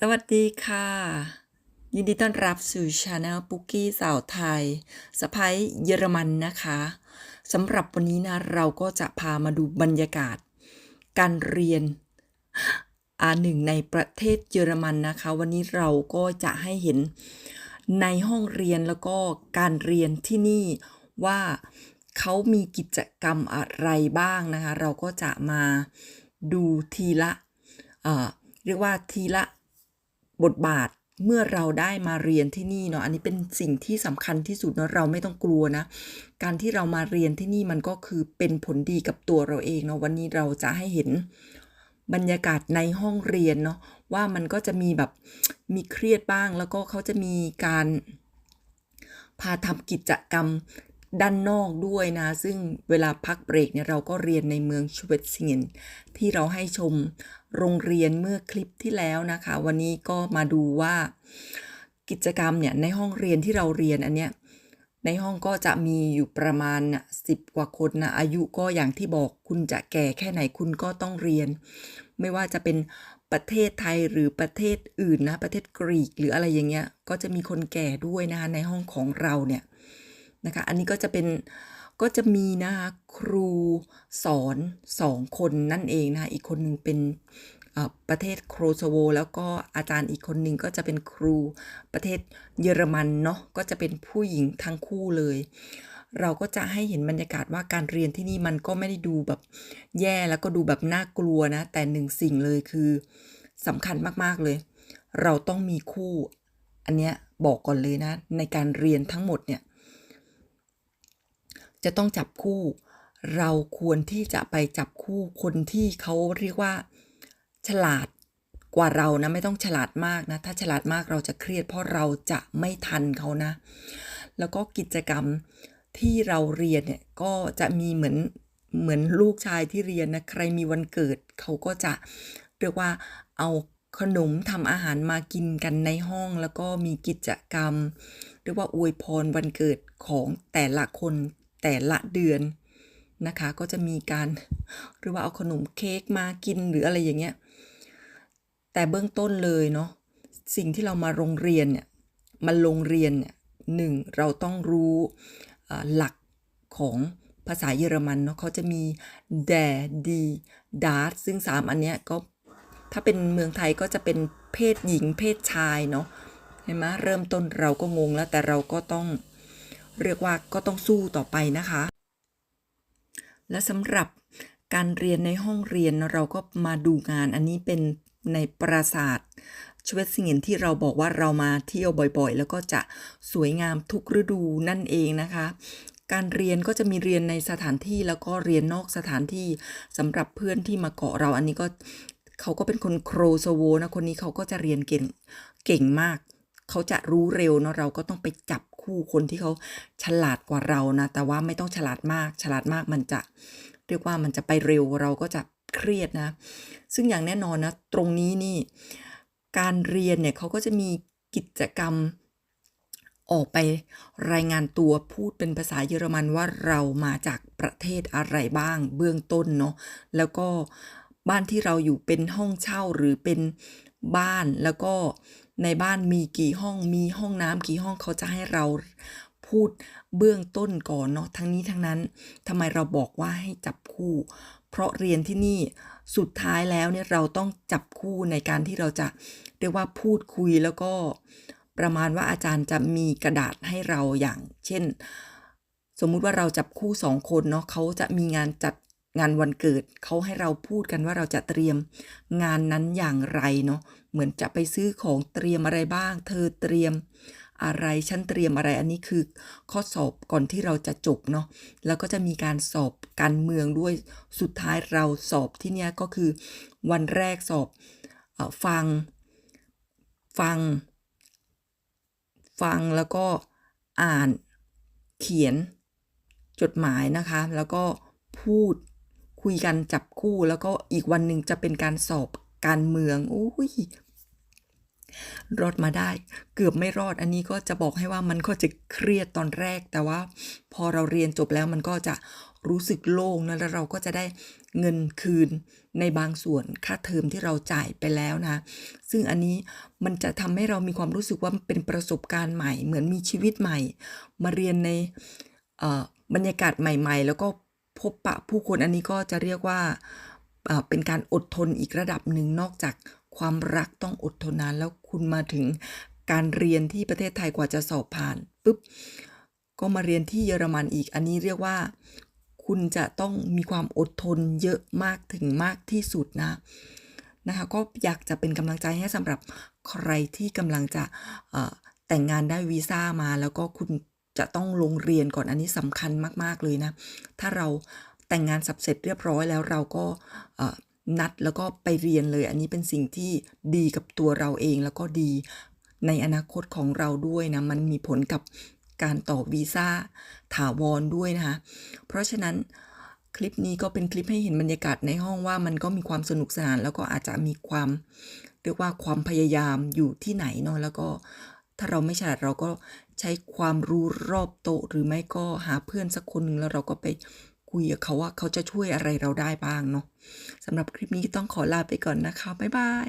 สวัสดีค่ะ ยินดีต้อนรับสู่ช anel ปุกกี้สาวไทยสะพ้ยเยอรมันนะคะสำหรับวันนี้นะเราก็จะพามาดูบรรยากาศ การเรียนอาหนึ่งในประเทศเยอรมันนะคะ วันนี้เราก็จะให้เห็นในห้องเรียนแล้วก็การเรียนที่นี่ว่าเขามีกิจกรรมอะไรบ้างนะคะ เราก็จะมาดูทีละเอ่อเรียกว่าทีละ บทบาทเมื่อเราได้มาเรียนที่นี่เนาะอันนี้เป็นสิ่งที่สำคัญที่สุดเนาะเราไม่ต้องกลัวนะ การที่เรามาเรียนที่นี่มันก็คือเป็นผลดีกับตัวเราเองเนาะวันนี้เราจะให้เห็นบรรยากาศในห้องเรียนเนาะว่ามันก็จะมีแบบมีเครียดบ้างแล้วก็เขาจะมีการพาทำกิจกรรม ด้านนอกด้วยนะ ซึ่งเวลาพักเบรกเนี่ยเราก็เรียนในเมืองชเวตซิงเนที่เราให้ชมโรงเรียนเมื่อคลิปที่แล้วนะคะ วันนี้ก็มาดูว่ากิจกรรมเนี่ยในห้องเรียนที่เราเรียนอันเนี้ยในห้องก็จะมีอยู่ประมาณสิบกว่าคนนะอายุก็อย่างที่บอกคุณจะแก่แค่ไหนคุณก็ต้องเรียน ไม่ว่าจะเป็นประเทศไทยหรือประเทศอื่นนะประเทศกรีกหรืออะไรอย่างเงี้ยก็จะมีคนแก่ด้วยนะคะในห้องของเราเนี่ย นะคะ อันนี้ก็จะเป็นก็จะมีนะคะครูสอนสองคนนั่นเองนะคะอีกคนหนึ่งเป็นประเทศโครโซโว แล้วก็อาจารย์อีกคนหนึ่งก็จะเป็นครูประเทศเยอรมันเนาะก็จะเป็นผู้หญิงทั้งคู่เลย เราก็จะให้เห็นบรรยากาศว่าการเรียนที่นี่มันก็ไม่ได้ดูแบบแย่แล้วก็ดูแบบน่ากลัวนะ แต่หนึ่งสิ่งเลยคือสำคัญมากๆเลย เราต้องมีคู่ อันเนี้ยบอกก่อนเลยนะ ในการเรียนทั้งหมดเนี่ย จะต้องจับคู่ เราควรที่จะไปจับคู่คนที่เขาเรียกว่า ฉลาดกว่าเรานะไม่ต้องฉลาดมากนะ ถ้าฉลาดมากเราจะเครียด เพราะเราจะไม่ทันเขานะ แล้วก็กิจกรรมที่เราเรียนเนี่ยก็จะมีเหมือนเหมือนลูกชายที่เรียนนะใครมีวันเกิดเขาก็จะเรียกว่าเอาขนมทำอาหารมากินกันในห้อง แล้วก็มีกิจกรรม เรียกว่าอวยพรวันเกิดของแต่ละคน แต่ละเดือนนะคะ ก็จะมีการหรือว่าเอาขนมเค้กมากินหรืออะไรอย่างเงี้ย แต่เบื้องต้นเลยเนาะสิ่งที่เรามาโรงเรียนเนี่ยมาโรงเรียนเนี่ยหนึ่งเราต้องรู้หลักของภาษาเยอรมันเนาะเขาจะมี d a d d a r ซึ่ง 3 อันเนี้ยก็ถ้าเป็นเมืองไทยก็จะเป็นเพศหญิงเพศชายเนาะเห็นไหมเริ่มต้นเราก็งงแล้วแต่เราก็ต้อง เรียกว่าก็ต้องสู้ต่อไปนะคะ และสำหรับการเรียนในห้องเรียนเราก็มาดูงานอันนี้เป็นในปราสาทชเวตซิงเนที่เราบอกว่าเรามาเที่ยวบ่อยๆ แล้วก็จะสวยงามทุกฤดูนั่นเองนะคะ การเรียนก็จะมีเรียนในสถานที่แล้วก็เรียนนอกสถานที่สำหรับเพื่อนที่มาเกาะเราอันนี้ก็เขาก็เป็นคนโครโซโวนะคนนี้เขาก็จะเรียนเก่งเก่งมาก เขาจะรู้เร็วเนาะเราก็ต้องไปจับ คู่คนที่เขาฉลาดกว่าเรานะ แต่ว่าไม่ต้องฉลาดมาก ฉลาดมากมันจะเรียกว่ามันจะไปเร็วเราก็จะเครียดนะ ซึ่งอย่างแน่นอนนะ ตรงนี้นี่ การเรียนเนี่ยเขาก็จะมีกิจกรรมออกไปรายงานตัวพูดเป็นภาษาเยอรมันว่าเรามาจากประเทศอะไรบ้าง เบื้องต้นเนาะแล้วก็บ้านที่เราอยู่เป็นห้องเช่าหรือเป็นบ้านแล้วก็ ในบ้านมีกี่ห้องมีห้องน้ำกี่ห้องเขาจะให้เราพูดเบื้องต้นก่อนเนาะทั้งนี้ทั้งนั้นทำไมเราบอกว่าให้จับคู่ เพราะเรียนที่นี่สุดท้ายแล้วเนี่ยเราต้องจับคู่ในการที่เราจะเรียกว่าพูดคุยแล้วก็ประมาณว่าอาจารย์จะมีกระดาษให้เราอย่าง เช่น สมมุติว่าเราจับคู่สองคนเนาะเขาจะมีงานจัด งานวันเกิดเขาให้เราพูดกันว่าเราจะเตรียมงานนั้นอย่างไรเนาะเหมือนจะไปซื้อของเตรียมอะไรบ้าง เธอเตรียมอะไรฉันเตรียมอะไรอันนี้คือข้อสอบก่อนที่เราจะจบเนาะแล้วก็จะมีการสอบการเมืองด้วยสุดท้ายเราสอบที่เนี้ยก็คือ วันแรกสอบอฟัง ฟัง ฟังแล้วก็อ่านเขียนจดหมายนะคะ แล้วก็พูด คุยกันจับคู่แล้วก็อีกวันหนึ่งจะเป็นการสอบการเมืองอุ้ยรอดมาได้ เกือบไม่รอดอันนี้ก็จะบอกให้ว่ามันก็จะเครียดตอนแรก แต่ว่าพอเราเรียนจบแล้วมันก็จะรู้สึกโล่งนะแล้วเราก็จะได้เงินคืนในบางส่วนค่าเทอมที่เราจ่ายไปแล้วนะ ซึ่งอันนี้มันจะทำให้เรามีความรู้สึกว่าเป็นประสบการณ์ใหม่ เหมือนมีชีวิตใหม่ มาเรียนในบรรยากาศใหม่ ๆ แล้วก็ พบปะผู้คนอันนี้ก็จะเรียกว่าเป็นการอดทนอีกระดับหนึ่งนอกจากความรักต้องอดทนนานแล้วคุณมาถึงการเรียนที่ประเทศไทยกว่าจะสอบผ่านปุ๊บก็มาเรียนที่เยอรมันอีก อันนี้เรียกว่า คุณจะต้องมีความอดทนเยอะมากถึงมากที่สุดนะนะคะก็อยากจะเป็นกำลังใจให้สำหรับใครที่กำลังจะแต่งงานได้วีซ่ามาแล้วก็คุณ จะต้องลงเรียนก่อนอันนี้สำคัญมาก ๆ เลยนะ ถ้าเราแต่งงานสับเสร็จเรียบร้อยแล้วเราก็นัดแล้วก็ไปเรียนเลย อันนี้เป็นสิ่งที่ดีกับตัวเราเองแล้วก็ดีในอนาคตของเราด้วยนะ มันมีผลกับการต่อวีซ่าถาวรด้วยนะคะ เพราะฉะนั้นคลิปนี้ก็เป็นคลิปให้เห็นบรรยากาศในห้องว่ามันก็มีความสนุกสนาน แล้วก็อาจจะมีความเรียกว่าความพยายามอยู่ที่ไหนเนาะแล้วก็ ถ้าเราไม่ฉลาดเราก็ใช้ความรู้รอบโต๊ะหรือไม่ก็หาเพื่อนสักคนหนึ่งแล้วเราก็ไปคุยกับเขาว่าเขาจะช่วยอะไรเราได้บ้างเนาะสำหรับคลิปนี้ต้องขอลาไปก่อนนะคะ บ๊ายบาย